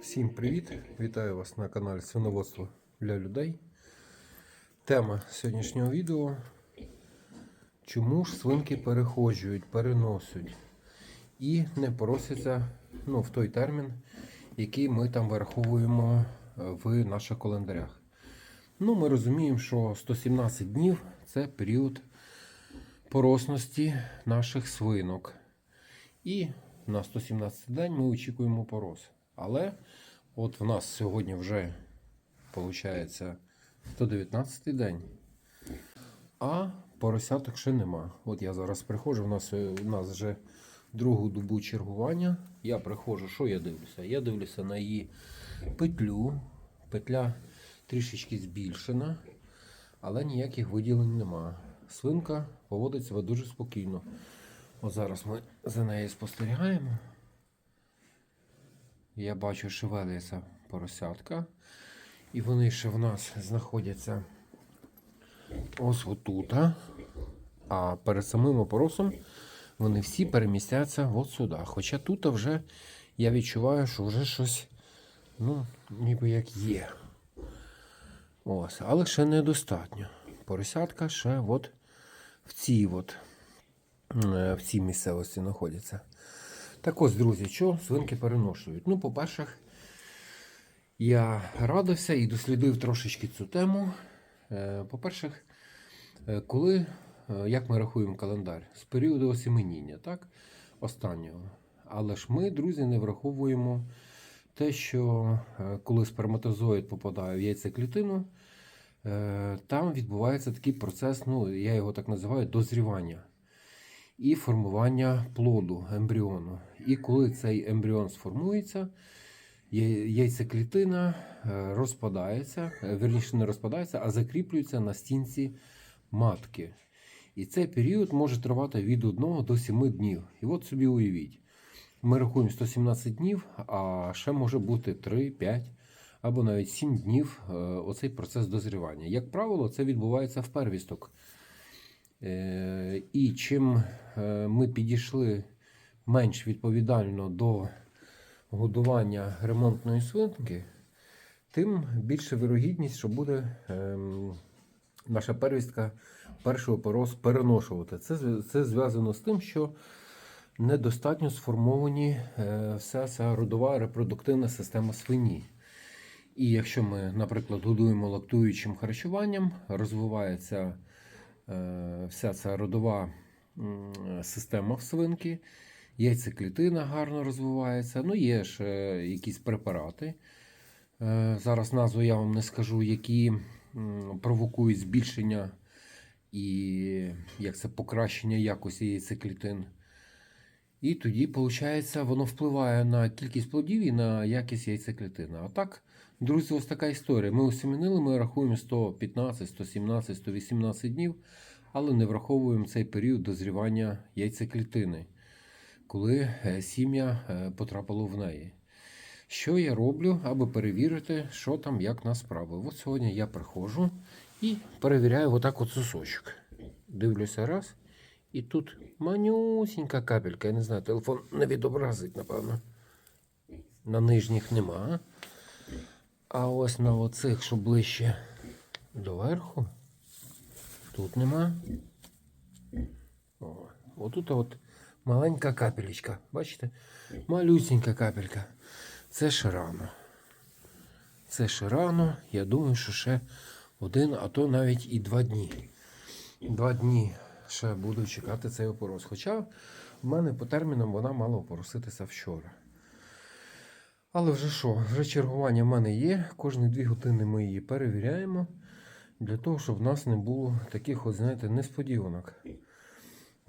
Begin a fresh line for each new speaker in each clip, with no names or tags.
Всім привіт! Вітаю вас на каналі Свиноводство для людей. Тема сьогоднішнього відео. Чому ж свинки переходжують, переносять і не поросяться ну, в той термін, який ми там вираховуємо е, в наших календарях. Ну, ми розуміємо, що 117 днів це період поросності наших свинок. І на 117 день ми очікуємо порос. Але от в нас сьогодні вже виходить 119 день, а поросяток ще нема. От я зараз приходжу, у нас, е, у нас вже другу добу чергування. Я приходжу, що я дивлюся? Я дивлюся на її петлю. Петля трішечки збільшена, але ніяких виділень нема. Свинка поводить себе дуже спокійно. От зараз ми за нею спостерігаємо. Я бачу, шевелиться поросятка. І вони ще в нас знаходяться ось отут. А перед самим опоросом вони всі перемістяться от сюди. Хоча тут вже я відчуваю, що вже щось, ну, ніби як є. Ось, але ще недостатньо. Поросятка ще от в цій от, в цій місцевості знаходяться. Так ось, друзі, що свинки переношують? Ну, по-перше, я радився і дослідив трошечки цю тему. Е, По-перше, е, коли, е, як ми рахуємо календар, з періоду осіменіння, так? Останнього. Але ж ми, друзі, не враховуємо те, що е, коли сперматозоїд попадає в яйцеклітину, е, там відбувається такий процес, ну, я його так називаю, дозрівання і формування плоду ембріону. І коли цей ембріон сформується, яйцеклітина е, розпадається, е, вірніше не розпадається, а закріплюється на стінці матки. І цей період може тривати від 1 до 7 днів. І от собі уявіть, ми рахуємо 117 днів, а ще може бути 3, 5 або навіть 7 днів е, оцей процес дозрівання. Як правило, це відбувається в первісток. І чим е, ми підійшли менш відповідально до годування ремонтної свинки, тим більше вирогідність, що буде ем, наша первістка першого порос переношувати. Це, це зв'язано з тим, що недостатньо сформовані е, вся ця родова репродуктивна система свині. І якщо ми, наприклад, годуємо лактуючим харчуванням, розвивається вся ця родова система в свинки, яйцеклітина гарно розвивається. Ну, є ж е, якісь препарати. Е, Зараз назву я вам не скажу, які провокують збільшення і як це покращення якості яйцеклітин. І тоді, виходить, воно впливає на кількість плодів і на якість яйцеклітини. А так, друзі, ось така історія. Ми осімінили, ми рахуємо 115, 117, 118 днів, але не враховуємо цей період дозрівання яйцеклітини, коли е, сім'я е, потрапило в неї. Що я роблю, аби перевірити, що там, як на справи. От сьогодні я приходжу і перевіряю отак от сосочок. Дивлюся раз. І тут манюсінька капелька. Я не знаю, телефон не відобразить, напевно. На нижніх нема. А ось на оцих, що ближче до верху, тут нема. О, отут от маленька капелечка. Бачите? Малюсінька капелька. Це ще рано. Це ще рано. Я думаю, що ще один, а то навіть і два дні. Два дні ще буду чекати цей опорос. Хоча в мене по термінам вона мала опороситися вчора. Але вже що, вже чергування в мене є. Кожні дві години ми її перевіряємо. Для того, щоб в нас не було таких, от, знаєте, несподіванок.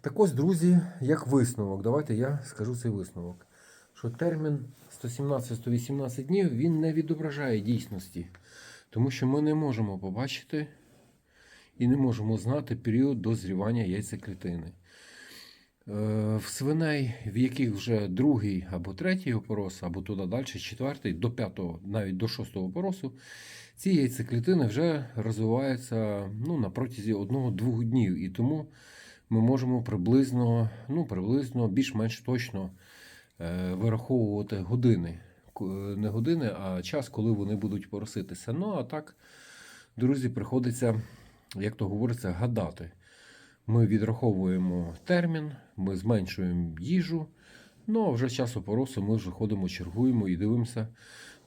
Так ось, друзі, як висновок. Давайте я скажу цей висновок. Що термін 117-118 днів він не відображає дійсності. Тому що ми не можемо побачити і не можемо знати період дозрівання яйцеклітини. Е, В свиней, в яких вже другий або третій опорос, або туди далі, четвертий, до п'ятого, навіть до шостого опоросу, ці яйцеклітини вже розвиваються ну, на протязі одного-двох днів. І тому ми можемо приблизно, ну, приблизно більш-менш точно е, вираховувати години. Е, Не години, а час, коли вони будуть пороситися. Ну, а так, друзі, приходиться, як то говориться, гадати. Ми відраховуємо термін, ми зменшуємо їжу. Ну, а вже з часу поросу ми вже ходимо, чергуємо і дивимося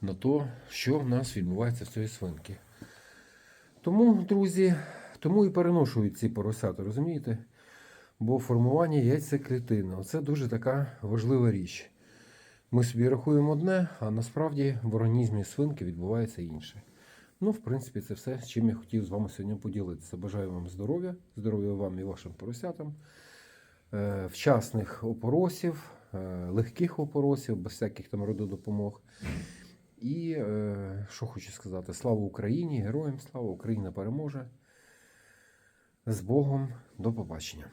на те, що в нас відбувається в цієї свинки. Тому, друзі, тому і переношують ці поросята, розумієте? Бо формування яйцеклітини це дуже така важлива річ. Ми собі рахуємо одне, а насправді в організмі свинки відбувається інше. Ну, в принципі, це все, чим я хотів з вами сьогодні поділитися. Бажаю вам здоров'я, здоров'я вам і вашим поросятам, е, вчасних опоросів, е, легких опоросів, без всяких там рододопомог. І е, що хочу сказати: слава Україні, героям слава, Україна переможе. З Богом, до побачення.